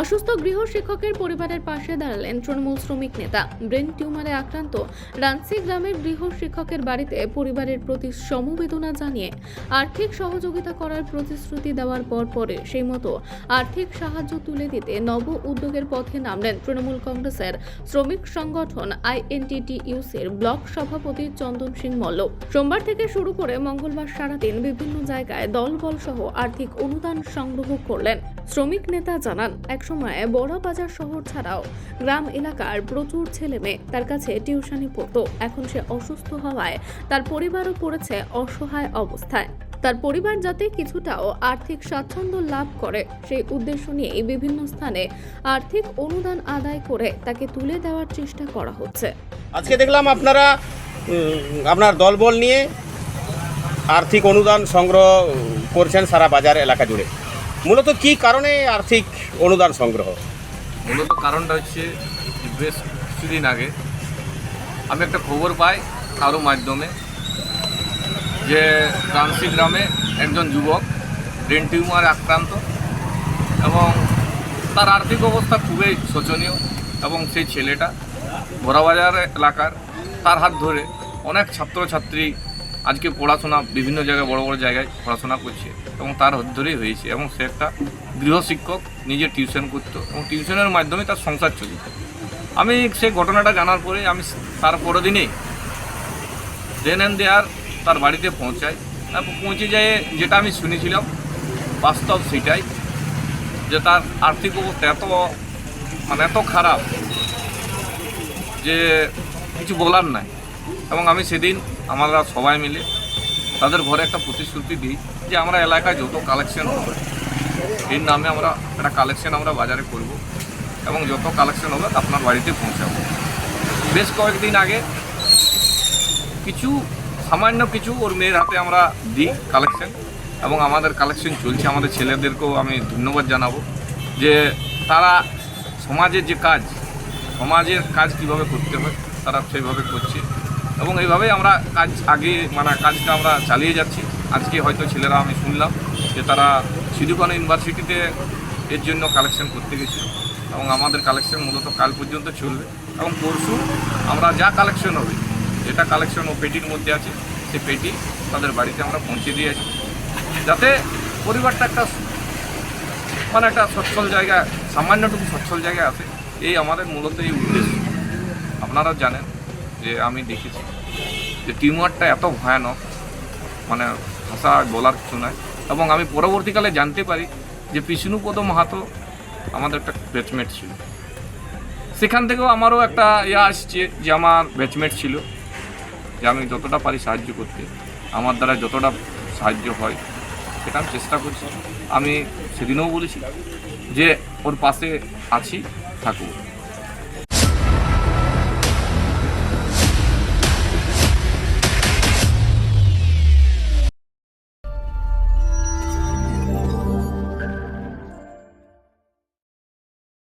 অসুস্থ গৃহ শিক্ষকের পরিবারের পাশে দাঁড়ালেন তৃণমূল শ্রমিক নেতা। ব্রেন টিউমারে আক্রান্ত রাঞ্চি গ্রামের গৃহ শিক্ষকের বাড়িতে পরিবারের প্রতি সমবেদনা জানিয়ে আর্থিক সহযোগিতা করার প্রতিশ্রুতি দেওয়ার পর পরে সেই মতো আর্থিক সাহায্য তুলে দিতে নব উদ্যোগের পথে নামলেন তৃণমূল কংগ্রেসের শ্রমিক সংগঠন আইএনটিটিইউসির ব্লক সভাপতি চন্দন সিং মল্ল। সোমবার থেকে শুরু করে মঙ্গলবার সারাদিন বিভিন্ন জায়গায় দলবল সহ আর্থিক অনুদান সংগ্রহ করলেন। শ্রমিক নেতা জানান একসময় বড় বাজার শহর ছাড়াও গ্রাম এলাকার প্রচুর ছেলে মেয়ে তার কাছে টিউশনি পড়তো। এখন সে অসুস্থ হওয়ায় তার পরিবারও পড়েছে অসহায় অবস্থায়। তার পরিবার যাতে কিছুটাও আর্থিক স্বাচ্ছন্দ্য লাভ করে, সেই উদ্দেশ্য নিয়েই বিভিন্ন স্থানে আর্থিক অনুদান আদায় করে তাকে তুলে দেওয়ার চেষ্টা করা হচ্ছে। আজকে দেখলাম আপনারা আপনার দলবল নিয়ে আর্থিক অনুদান সংগ্রহ করছেন সারা বাজার এলাকা জুড়ে। মূলত কি কারণে আর্থিক অনুদান সংগ্রহ? মূলত কারণটা হচ্ছে বেশ কিছুদিন আগে আমি একটা খবর পাই কারও মাধ্যমে যে রামসি গ্রামে একজন যুবক ব্রেন টিউমার আক্রান্ত এবং তার আর্থিক অবস্থা খুবই শোচনীয় এবং সেই ছেলেটা বড়াবাজার এলাকার তার হাত ধরে অনেক ছাত্রছাত্রী আজকে পড়াশোনা বিভিন্ন জায়গায় বড় বড় জায়গায় পড়াশোনা করছে এবং তার হাত ধরেই হয়েছে এবং সে একটা গৃহশিক্ষক নিজে টিউশন করতো এবং টিউশনের মাধ্যমে তার সংসার চলত। আমি সেই ঘটনাটা জানার পরে আমি তার পরের দিনেই দেন অ্যান্ড দেয়ার তার বাড়িতে পৌঁছাই। তারপর পৌঁছে যেয়ে যেটা আমি শুনেছিলাম বাস্তব সেটাই যে তার আর্থিক অবস্থা এত মানে এত খারাপ যে কিছু বলার নাই। এবং আমি সেদিন আমরা সবাই মিলে তাদের ঘরে একটা প্রতিশ্রুতি দিই যে আমরা এলাকায় যত কালেকশন হবে, এর নামে আমরা একটা কালেকশন আমরা বাজারে করব এবং যত কালেকশন হবে আপনার বাড়িতে পৌঁছাবো। বেশ কয়েকদিন আগে কিছু, সামান্য কিছু ওর মেয়ের হাতে আমরা দিই কালেকশন এবং আমাদের কালেকশন চলছে। আমাদের ছেলেদেরকেও আমি ধন্যবাদ জানাব যে তারা সমাজের যে কাজ, সমাজের কাজ কীভাবে করতে হয়, তারা সেইভাবে করছে। এবং এইভাবেই আমরা কাজ আগে মানে কাজটা আমরা চালিয়ে যাচ্ছি। আজকে হয়তো ছেলেরা আমি শুনলাম যে তারা সিধুকানু ইউনিভার্সিটিতে এর জন্য কালেকশন করতে গেছিল এবং আমাদের কালেকশন মূলত কাল পর্যন্ত চলবে। এবং পরশু আমরা যা কালেকশন হবে, যেটা কালেকশন ও পেটির মধ্যে আছে, সেই পেটি তাদের বাড়িতে আমরা পৌঁছে দিয়েছি যাতে পরিবারটা একটা মানে একটা সচ্ছল জায়গা সামান্যটুকু সচ্ছল জায়গায় আছে এই আমাদের মূলত এই উদ্দেশ্য। আপনারা জানেন যে আমি দেখেছি। যে টিউমারটা এত ভয়ানক মানে ভাষা বলার কিছু নয়। এবং আমি পরবর্তীকালে জানতে পারি যে বিষ্ণুপদ মাহাতো আমাদের একটা ব্যাচমেট ছিল। সেখান থেকেও আমারও একটা ইয়ে আসছে যে আমার ব্যাচমেট ছিল, যে আমি যতটা পারি সাহায্য করতে, আমার দ্বারা যতটা সাহায্য হয়, সেটা আমি চেষ্টা করছি। আমি সেদিনও বলেছি যে ওর পাশে আছি, থাকুক।